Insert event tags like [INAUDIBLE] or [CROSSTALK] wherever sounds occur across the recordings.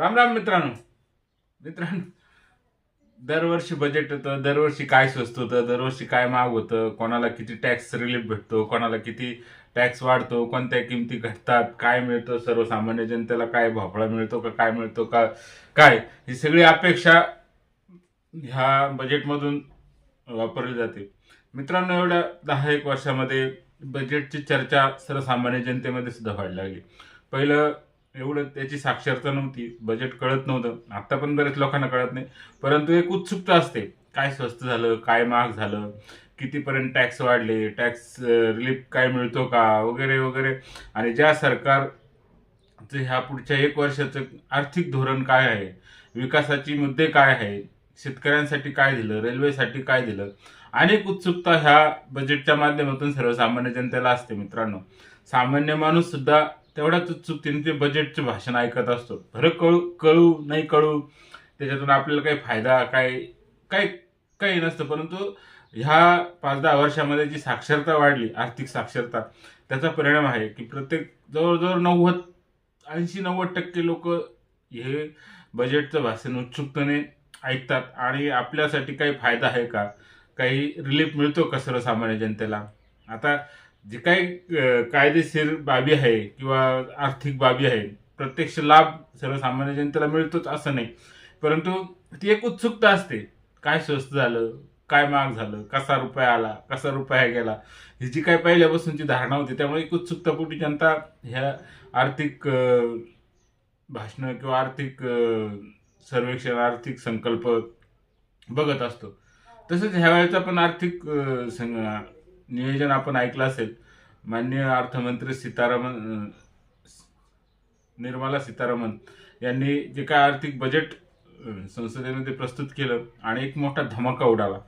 राम राम मित्रांनो. मित्रांनो दरवर्षी बजेट होतं दरवर्षी काय स्वस्त होतं दरवर्षी काय महाग होतं कोणाला किती टॅक्स रिलीफ भेटतो कोणाला किती टॅक्स वाढतो कोणत्या किमती घटतात काय मिळतं सर्वसामान्य जनतेला काय भोपळा मिळतो का काय मिळतो का काय? ही सगळी अपेक्षा ह्या बजेटमधून वापरली जाते. मित्रांनो एवढ्या दहा एक वर्षामध्ये बजेटची चर्चा सर्वसामान्य जनतेमध्ये सुद्धा व्हायला लागली. पहिलं एवढं त्याची साक्षरता नव्हती बजेट कळत नव्हतं. आता पण बरेच लोकांना कळत नाही. परंतु एक उत्सुकता असते. काय स्वस्त झालं काय महाग झालं कितीपर्यंत टॅक्स वाढले टॅक्स रिलीफ काय मिळतो का वगैरे वगैरे. आणि ज्या सरकारचं ह्या पुढच्या एक वर्षाचं आर्थिक धोरण काय आहे विकासाची मुद्दे काय आहे शेतकऱ्यांसाठी काय दिलं रेल्वेसाठी काय दिलं अनेक उत्सुकता ह्या बजेटच्या माध्यमातून सर्वसामान्य जनतेला असते मित्रांनो. सामान्य माणूस सुद्धा तेवढ्याच चुकतीने ते बजेटचे भाषण ऐकत असतो. खरं कळू कळू नाही कळू त्याच्यातून आपल्याला काही फायदा काय काय काही नसतं. परंतु ह्या पाच दहा वर्षामध्ये जी साक्षरता वाढली आर्थिक साक्षरता त्याचा परिणाम आहे की प्रत्येक जवळजवळ नव्वद ऐंशी नव्वद टक्के लोक हे बजेटचं भाषण उत्सुकतेने ऐकतात. आणि आपल्यासाठी काही फायदा आहे का? काही रिलीफ मिळतो का सर्वसामान्य जनतेला? आता जे काही कायदेशीर बाबी आहे किंवा आर्थिक बाबी आहे प्रत्यक्ष लाभ सर्वसामान्य जनतेला मिळतोच असं नाही. परंतु ती एक उत्सुकता असते. काय स्वस्त झालं? काय महाग झालं? कसा रुपया आला? कसा रुपया गेला? ही जी काय पहिल्यापासूनची धारणा होती त्यामुळे एक उत्सुकतापोटी जनता ह्या आर्थिक भाषणं किंवा आर्थिक सर्वेक्षण आर्थिक संकल्प बघत असतो. तसंच ह्या वेळेचा पण आर्थिक सं- नियोजन आपण ऐकलं असेल. माननीय अर्थमंत्री सीतारामन निर्मला सीतारामन यांनी जे काय आर्थिक बजेट संसदेमध्ये प्रस्तुत केलं आणि एक मोठा धमाका उडाला.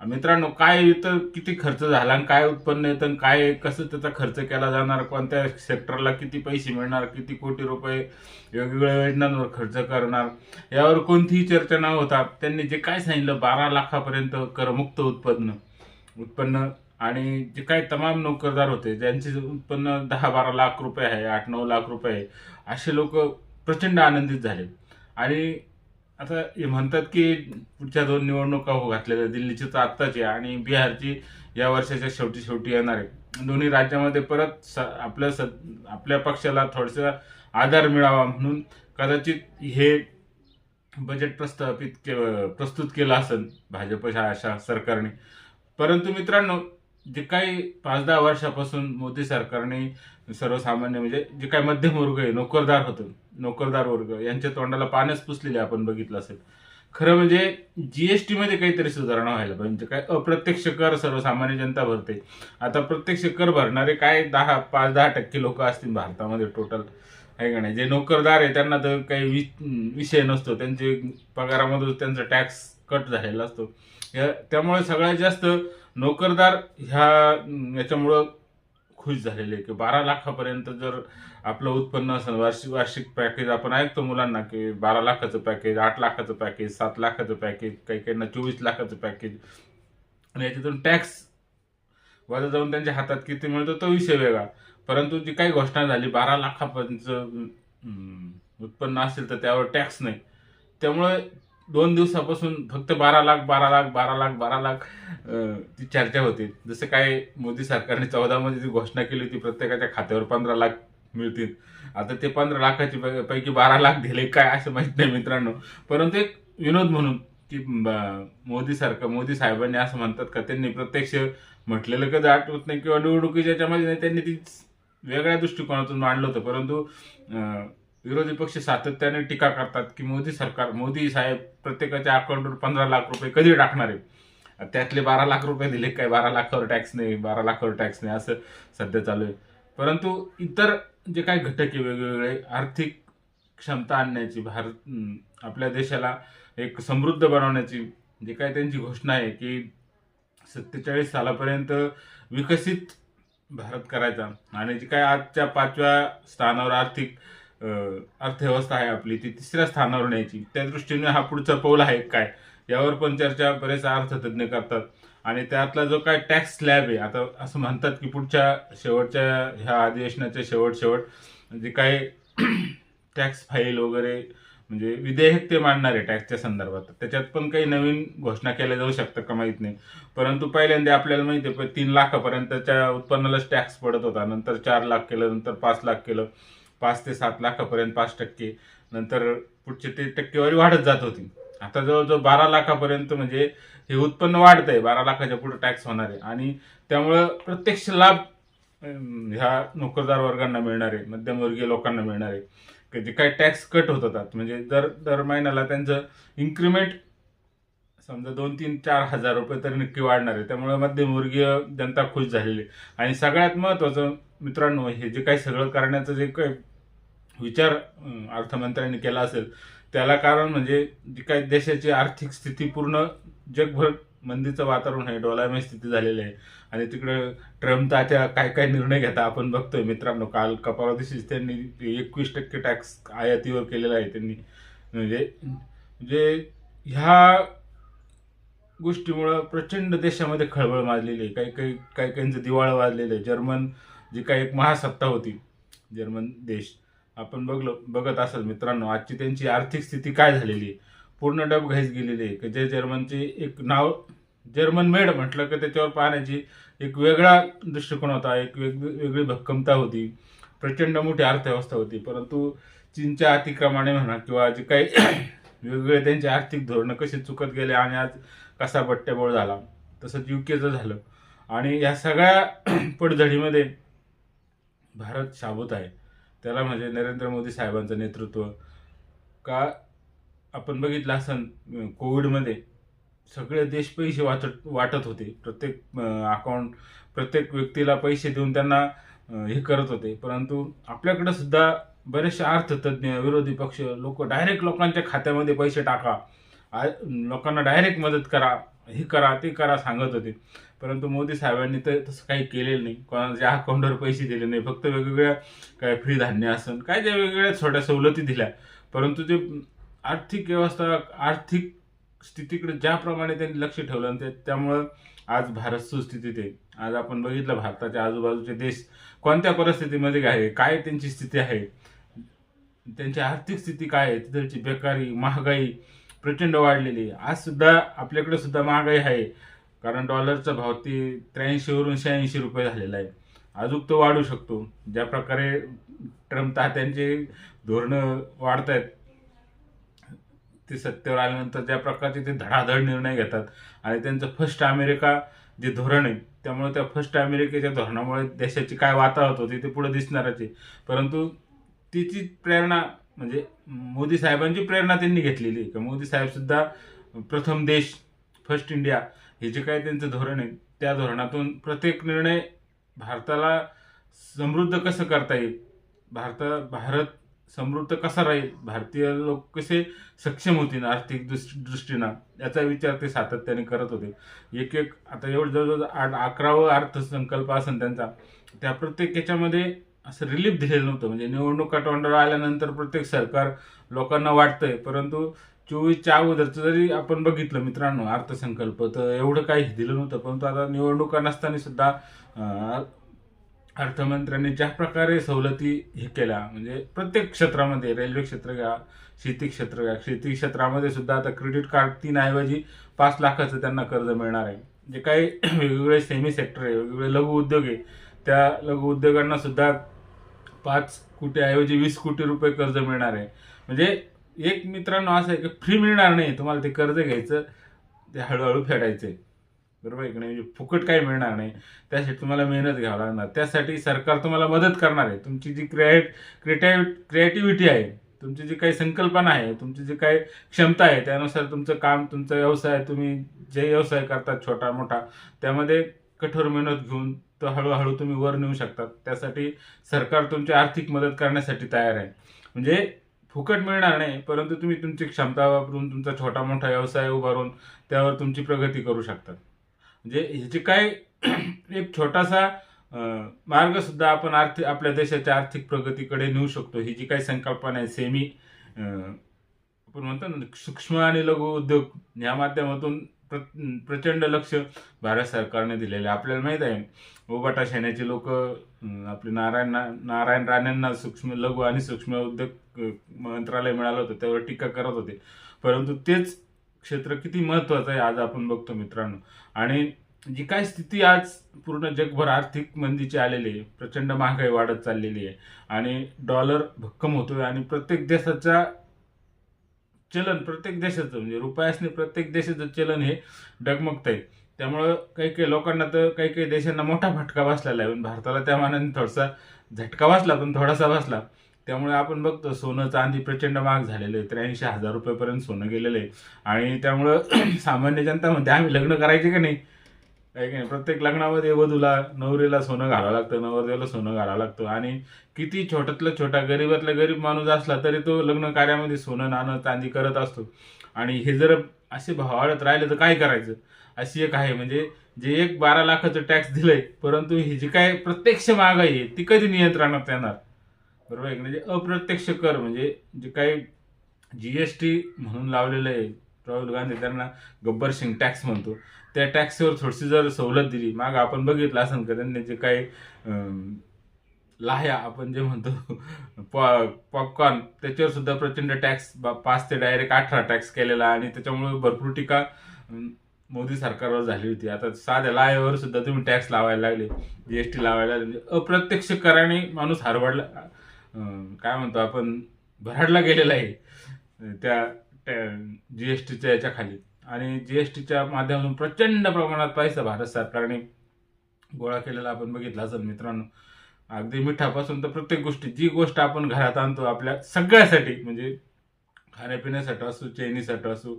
मित्रांनो काय इथं किती खर्च झाला आणि काय उत्पन्न येतं आणि काय कसं त्याचा खर्च केला जाणार कोणत्या सेक्टरला किती पैसे मिळणार किती कोटी रुपये वेगवेगळ्या योजनांवर खर्च करणार यावर कोणतीही चर्चा न होता त्यांनी जे काय सांगितलं बारा लाखापर्यंत करमुक्त उत्पन्न उत्पन्न आणि जे काही तमाम नोकरदार होते ज्यांचे उत्पन्न दहा बारा लाख रुपये आहे आठ नऊ लाख रुपये आहे असे लोक प्रचंड आनंदित झाले. आणि आता हे म्हणतात की पुढच्या दोन निवडणुका हो घातलेल्या दिल्लीची तर आत्ताची आणि बिहारची या वर्षाच्या शेवटी शेवटी येणार आहे. दोन्ही राज्यामध्ये परत स आपल्या स आपल्या पक्षाला थोडासा आधार मिळावा म्हणून कदाचित हे बजेट प्रस्थापित के प्रस्तुत केलं असेल भाजपच्या अशा सरकारने. परंतु मित्रांनो जे काही पाच दहा वर्षापासून मोदी सरकारने सर्वसामान्य म्हणजे जे काही मध्यम वर्ग आहे नोकरदार होतं नोकरदार वर्ग यांच्या तोंडाला पाण्यास पुसलेले आपण बघितलं असेल. खरं म्हणजे जीएसटी मध्ये काहीतरी सुधारणा व्हायला पाहिजे. म्हणजे काय अप्रत्यक्ष कर सर्वसामान्य जनता भरते. आता प्रत्यक्ष कर भरणारे काय दहा पाच दहा टक्के लोक असतील भारतामध्ये टोटल आहे का नाही? जे नोकरदार आहे त्यांना तर काही वि- विषय नसतो. त्यांचे पगारामधून त्यांचा टॅक्स कट झालेला असतो. या त्यामुळे सगळ्यात जास्त नोकरदार ह्या याच्यामुळं खुश झालेले की बारा लाखापर्यंत जर आपलं उत्पन्न असेल वार्षिक वार्षिक पॅकेज आपण ऐकतो मुलांना की बारा लाखाचं पॅकेज आठ लाखाचं पॅकेज सात लाखाचं पॅकेज काही काहींना चोवीस लाखाचं पॅकेज आणि याच्यातून टॅक्स वजा जाऊन त्यांच्या हातात किती मिळतो तो विषय वेगळा. परंतु जी काही घोषणा झाली बारा लाखापर्यंत उत्पन्न असेल तर त्यावर टॅक्स नाही. त्यामुळे दोन दिवसापासून फक्त बारा लाख बारा लाख बारा लाख बारा लाख ती चर्चा होती. जसं काय मोदी सरकारने चौदामध्ये जी घोषणा केली होती प्रत्येकाच्या खात्यावर पंधरा लाख मिळतील. आता ते पंधरा लाखाची पै- पैकी बारा लाख दिले काय असं माहीत नाही मित्रांनो. परंतु एक विनोद म्हणून की मोदी सरकार मोदी साहेबांनी असं म्हणतात का त्यांनी प्रत्यक्ष म्हटलेलं कधी आठवत नाही किंवा निवडणुकीच्या याच्यामध्ये नाही त्यांनी ती वेगळ्या दृष्टिकोनातून मांडलं होतं. परंतु विरोधी पक्ष सातत्याने टीका करतात की मोदी सरकार मोदी साहेब प्रत्येकाच्या अकाउंटवर पंधरा लाख रुपये कधी टाकणार आहे त्यातले बारा लाख रुपये दिले काय? बारा लाखावर टॅक्स नाही बारा लाखावर टॅक्स नाही असं सध्या चालू आहे. परंतु इतर जे काही घटक आहे वेगवेगळे आर्थिक क्षमता आणण्याची भारत आपल्या देशाला एक समृद्ध बनवण्याची जे काही त्यांची घोषणा आहे की सत्तेचाळीस सालापर्यंत विकसित भारत करायचा. आणि जे काय आजच्या पाचव्या स्थानावर आर्थिक अर्थव्यवस्था आहे आपली ती तिसऱ्या स्थानावर न्यायची त्या दृष्टीने हा पुढचा पाऊल आहे काय? यावर पण चर्चा बरेच अर्थतज्ञ करतात. आणि त्यातला जो काय टॅक्स स्लॅब आहे आता असं म्हणतात की पुढच्या शेवटच्या ह्या अधिवेशनाच्या शेवट शेवट जे काय टॅक्स फाईल वगैरे म्हणजे विधेयक ते मांडणार आहे टॅक्सच्या संदर्भात. त्याच्यात पण काही नवीन घोषणा केल्या जाऊ शकतात का माहीत नाही. परंतु पहिल्यांदा आपल्याला माहिती आहे पण तीन लाखापर्यंतच्या उत्पन्नालाच टॅक्स पडत होता. नंतर चार लाख केलं नंतर पाच लाख केलं. पाच ते सात लाखापर्यंत पाच टक्के. नंतर पुढचे ते टक्केवारी वाढत जात होती. आता जवळजवळ बारा लाखापर्यंत म्हणजे हे उत्पन्न वाढत आहे बारा लाखाच्या पुढे टॅक्स होणार आहे. आणि त्यामुळं प्रत्यक्ष लाभ ह्या नोकरदार वर्गांना मिळणार आहे. मध्यमवर्गीय लोकांना मिळणार आहे. जे काही टॅक्स कट होत होतात. म्हणजे दर दर महिन्याला त्यांचं इन्क्रीमेंट समजा दोन तीन चार हजार रुपये तरी नक्की वाढणार आहे. त्यामुळे मध्यमवर्गीय जनता खुश झालेली आहे. आणि सगळ्यात महत्त्वाचं मित्रांनो हे जे काही सगळं करण्याचं जे काही विचार अर्थमंत्र्यांनी केला असेल त्याला कारण म्हणजे जी काही देशाची आर्थिक स्थिती पूर्ण जगभर मंदीचं वातावरण आहे डोलायमय स्थिती झालेली आहे. आणि तिकडे ट्रम्प तात्या काय काय निर्णय घेता आपण बघतोय मित्रांनो. काल कपाला दिवशीच त्यांनी एकवीस टक्के टॅक्स आयातीवर केलेला आहे त्यांनी. म्हणजे म्हणजे ह्या गोष्टीमुळं प्रचंड देशामध्ये खळबळ माजलेली आहे. काही काही काही काहींचं दिवाळं वाजलेलं आहे. जर्मन जी काही एक महासत्ता होती जर्मन देश आपण बघलो बघत असाल मित्रांनो आजची त्यांची आर्थिक स्थिती काय झालेली आहे? पूर्ण डबघाईस गेलेली आहे. की जे जर्मनचे एक नाव जर्मन मेड म्हटलं की त्याच्यावर पाहण्याची एक वेगळा दृष्टिकोन होता एक वेग वेगळी भक्कमता होती प्रचंड मोठी अर्थव्यवस्था होती. परंतु चीनच्या अतिक्रमाने म्हणा किंवा जे काही [CLEARS THROAT] वेगवेगळे त्यांचे आर्थिक धोरणं कशी चुकत गेले आणि आज कसा बट्ट्याबोळ झाला तसंच युकेचं झालं. आणि या सगळ्या [CLEARS THROAT] पडझडीमध्ये भारत शाबूत आहे. त्याला म्हणजे नरेंद्र मोदी साहेबांचं नेतृत्व. का आपण बघितलं असन कोविडमध्ये सगळे देश पैसे वाटत वाटत होते. प्रत्येक अकाउंट प्रत्येक व्यक्तीला पैसे देऊन त्यांना हे करत होते. परंतु आपल्याकडे सुद्धा बरेचसे अर्थतज्ञ विरोधी पक्ष लोक डायरेक्ट लोकांच्या खात्यामध्ये पैसे टाका. लोकांना डायरेक्ट मदत करा हे करा ते करा सांगत होते. परंतु मोदी साहेबांनी तर तसं काही केलेलं नाही. कोणाच्या अकाउंटवर पैसे दिले नाही. फक्त वेगवेगळ्या काय फ्री धान्य असन काय त्या वेगवेगळ्या छोट्या सवलती दिल्या. परंतु ते आर्थिक व्यवस्था आर्थिक स्थितीकडे ज्याप्रमाणे त्यांनी लक्ष ठेवलं आणि ते त्यामुळं आज भारत सुस्थितीत आहे. आज आपण बघितलं भारताच्या आजूबाजूचे देश कोणत्या परिस्थितीमध्ये आहे काय त्यांची स्थिती आहे त्यांची आर्थिक स्थिती काय आहे तिथलची बेकारी महागाई प्रचंड वाढलेली आहे. आज सुद्धा आपल्याकडे सुद्धा महागाई आहे. कारण डॉलरचा भाव ती त्र्याऐंशीवरून शहाऐंशी रुपये झालेला आहे. अजून तो वाढू शकतो. ज्या प्रकारे ट्रम्प तात्यांचे धोरणं वाढत आहेत ते सत्तेवर आल्यानंतर ज्या प्रकारचे ते धडाधड निर्णय घेतात आणि त्यांचं फर्स्ट अमेरिका जे धोरण आहे त्यामुळे त्या फर्स्ट अमेरिकेच्या धोरणामुळे देशाची काय वातावरण होती ते पुढे दिसणारच आहे. परंतु तिची प्रेरणा म्हणजे मोदी साहेबांची प्रेरणा त्यांनी घेतलेली आहे. का मोदी साहेब सुद्धा प्रथम देश फर्स्ट इंडिया हे जे काही त्यांचं धोरण आहे त्या धोरणातून प्रत्येक निर्णय भारताला समृद्ध कसं करता येईल? भारता भारत समृद्ध कसा राहील? भारतीय लोक कसे सक्षम होतील आर्थिक दृष्टीनं? याचा विचार ते सातत्याने करत होते. एक एक आता एवढं जवळजवळ आठ अकरावं अर्थसंकल्प असेल त्यांचा त्या प्रत्येक याच्यामध्ये असं रिलीफ दिलेलं नव्हतं. म्हणजे निवडणुका तोंडावर आल्यानंतर प्रत्येक सरकार लोकांना वाटतंय. परंतु चोवीसच्या अगोदरचं जरी आपण बघितलं मित्रांनो अर्थसंकल्प तर एवढं काही दिलं नव्हतं. परंतु आता निवडणुका नसताना सुद्धा अर्थमंत्र्यांनी ज्या प्रकारे सवलती हे केल्या म्हणजे प्रत्येक क्षेत्रामध्ये रेल्वे क्षेत्र घ्या शेती क्षेत्र घ्या शेती क्षेत्रामध्ये सुद्धा आता क्रेडिट कार्ड तीन ऐवजी पाच लाखाचं त्यांना कर्ज मिळणार आहे. जे काही [CLEARS THROAT] वेगवेगळे सेमी सेक्टर आहे वेगवेगळे लघु उद्योग आहे त्या लघु उद्योगांना सुद्धा पाच कोटीऐवजी वीस कोटी रुपये कर्ज मिळणार आहे. म्हणजे एक मित्रांनो असं आहे की फ्री मिळणार नाही. तुम्हाला ते कर्ज घ्यायचं ते हळूहळू फेडायचं आहे. बरोबर आहे की नाही? म्हणजे फुकट काही मिळणार नाही. त्यासाठी तुम्हाला मेहनत घ्यावं लागणार. त्यासाठी सरकार तुम्हाला मदत करणार आहे. तुमची जी क्रिएट क्रिएटिव क्रिएटिव्हिटी आहे तुमची जी काही संकल्पना आहे तुमची जी काही क्षमता आहे त्यानुसार तुमचं काम तुमचा व्यवसाय तुम्ही जे व्यवसाय करतात छोटा मोठा त्यामध्ये कठोर मेहनत घेऊन तो हळूहळू तुम्ही वर नेऊ शकतात त्यासाठी सरकार तुमची आर्थिक मदत करण्यासाठी तयार आहे. म्हणजे फुकट मिळणार नाही परंतु तुम्ही तुमची क्षमता वापरून तुमचा छोटा मोठा व्यवसाय उभारून त्यावर तुमची प्रगती करू शकतात म्हणजे ह्याची काय [CLEARS THROAT] एक छोटासा मार्गसुद्धा आपण आर्थिक आपल्या देशाच्या आर्थिक प्रगतीकडे नेऊ शकतो. ही जी काही संकल्पना आहे. सेमी आपण म्हणतो ना सूक्ष्म आणि लघु उद्योग या माध्यमातून प्र प्रचंड लक्ष भारत सरकारने दिलेलं आहे. आपल्याला माहीत आहे ओबाटा सेनेचे लोक आपले नारायण नारायण राणेंना सूक्ष्म लघु आणि सूक्ष्म उद्योग मंत्रालय मिळालं होतं त्यावर टीका करत होते. परंतु तेच क्षेत्र किती महत्वाचं आहे आज आपण बघतो मित्रांनो. आणि जी काय स्थिती आज पूर्ण जगभर आर्थिक मंदीची आलेली आहे प्रचंड महागाई वाढत चाललेली आहे. आणि डॉलर भक्कम होतोय आणि प्रत्येक देशाच्या चलन प्रत्येक देशाचं म्हणजे रुपयासने प्रत्येक देशाचं चलन हे डगमगत आहे त्यामुळं काही काही लोकांना तर काही काही देशांना मोठा फटका बसलेला आहे. पण भारताला त्या मानाने थोडासा झटका बसला पण थोडासा बसला. त्यामुळे आपण बघतो सोनं चांदी प्रचंड महाग झालेलं आहे. त्र्याऐंशी हजार रुपयापर्यंत सोनं गेलेलं आहे. आणि त्यामुळं [CLEARS THROAT] सामान्य जनता म्हणते आम्ही लग्न करायचे का नाही? काय की नाही? प्रत्येक लग्नामध्ये वधूला नवरीला सोनं घालावं लागतं नवरदेवाला सोनं घालावं लागतं. आणि किती छोट्यातला छोटा गरीबातला गरीब माणूस असला तरी तो लग्न कार्यामध्ये सोनं नाणं चांदी करत असतो. आणि हे जर असे भाव वाढत राहिले तर काय करायचं? अशी एक आहे. म्हणजे जे एक बारा लाखाचं टॅक्स दिलंय परंतु ही जी काय प्रत्यक्ष महागाई आहे ती कधी नियंत्रणात येणार? बरोबर आहे की म्हणजे अप्रत्यक्ष कर म्हणजे जे काही जी एस टी म्हणून लावलेलं आहे राहुल गांधी त्यांना गब्बर सिंग टॅक्स म्हणतो. त्या टॅक्सवर थोडीशी जर सवलत दिली माग आपण बघितलं असं का त्यांनी जे काही लाह्या आपण जे म्हणतो पॉपकॉर्न त्याच्यावर सुद्धा प्रचंड टॅक्स पाच ते डायरेक्ट अठरा टॅक्स केलेला आणि त्याच्यामुळे भरपूर टीका मोदी सरकारवर झाली होती. आता साध्या लाह्यावर सुद्धा तुम्ही टॅक्स लावायला लागले जी एस टी लावायला लागले म्हणजे अप्रत्यक्ष कराने माणूस हरवडला. काय म्हणतो आपण भराडला गेलेला आहे त्या जी एस टीच्या याच्या खाली. आणि जी एस टीच्या माध्यमातून प्रचंड प्रमाणात पैसा भारत सरकारने गोळा केलेला आपण बघितला असेल मित्रांनो. अगदी मिठापासून तर प्रत्येक गोष्टी जी गोष्ट आपण घरात आणतो आपल्या सगळ्यासाठी म्हणजे खाण्यापिण्यासाठी असू चैनीसाठी असू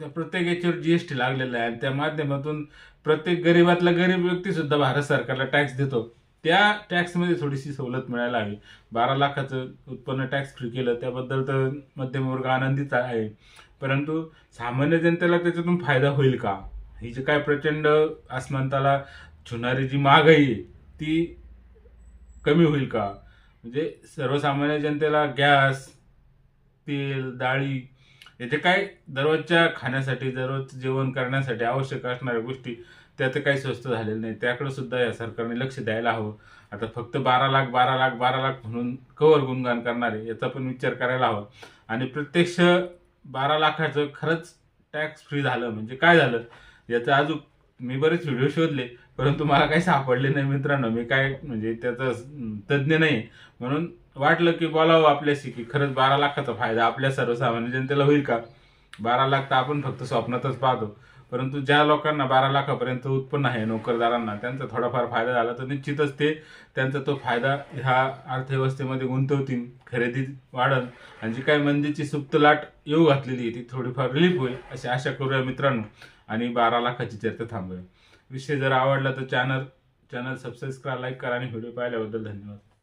त्या प्रत्येक याच्यावर जी एस टी लागलेला आहे. आणि त्या माध्यमातून प्रत्येक गरीबातला गरीब व्यक्तीसुद्धा भारत सरकारला टॅक्स देतो. त्या टॅक्समध्ये थोडीशी सवलत मिळायला हवी. बारा लाखाचं उत्पन्न टॅक्स फ्री केलं त्याबद्दल तर मध्यमवर्ग आनंदीच आहे. परंतु सामान्य जनतेला त्याच्यातून फायदा होईल का? ही जी काय प्रचंड आसमंताला छुणारी जी महागाई ती कमी होईल का? म्हणजे सर्वसामान्य जनतेला गॅस तेल डाळी याचे काय दररोजच्या खाण्यासाठी दररोज जेवण करण्यासाठी आवश्यक असणाऱ्या गोष्टी त्या तर काही स्वस्त झालेलं नाही त्याकडे सुद्धा या सरकारने लक्ष द्यायला हवं. आता फक्त बारा लाख बारा लाख बारा लाख म्हणून कवर गुणगान करणारे याचा पण विचार करायला हवा. आणि प्रत्यक्ष बारा लाखाचं खरंच टॅक्स फ्री झालं. म्हणजे काय झालं? याचं अजून मी बरेच व्हिडिओ शोधले परंतु मला काही सापडले नाही मित्रांनो. मी काय म्हणजे त्याचा तज्ज्ञ नाही म्हणून वाटलं की बोलावं आपल्याशी की खरंच बारा लाखाचा फायदा आपल्या सर्वसामान्य जनतेला होईल का? बारा लाख तर आपण फक्त स्वप्नातच पाहतो. परंतु ज्या लोकांना बारा लाखापर्यंत उत्पन्न आहे नोकरदारांना त्यांचा थोडाफार फायदा झाला तर निश्चितच ते त्यांचा तो फायदा ह्या अर्थव्यवस्थेमध्ये गुंतवतील खरेदी वाढल. आणि जी काही मंदीची सुप्त लाट येऊ घातलेली आहे ती थोडीफार रिलीफ होईल अशी आशा करूया मित्रांनो. आणि बारा लाखाची चर्चा थांबूया. विषय जर आवडला तर चॅनल चॅनल सबस्क्राईब करा लाईक करा आणि व्हिडिओ पाहिल्याबद्दल धन्यवाद.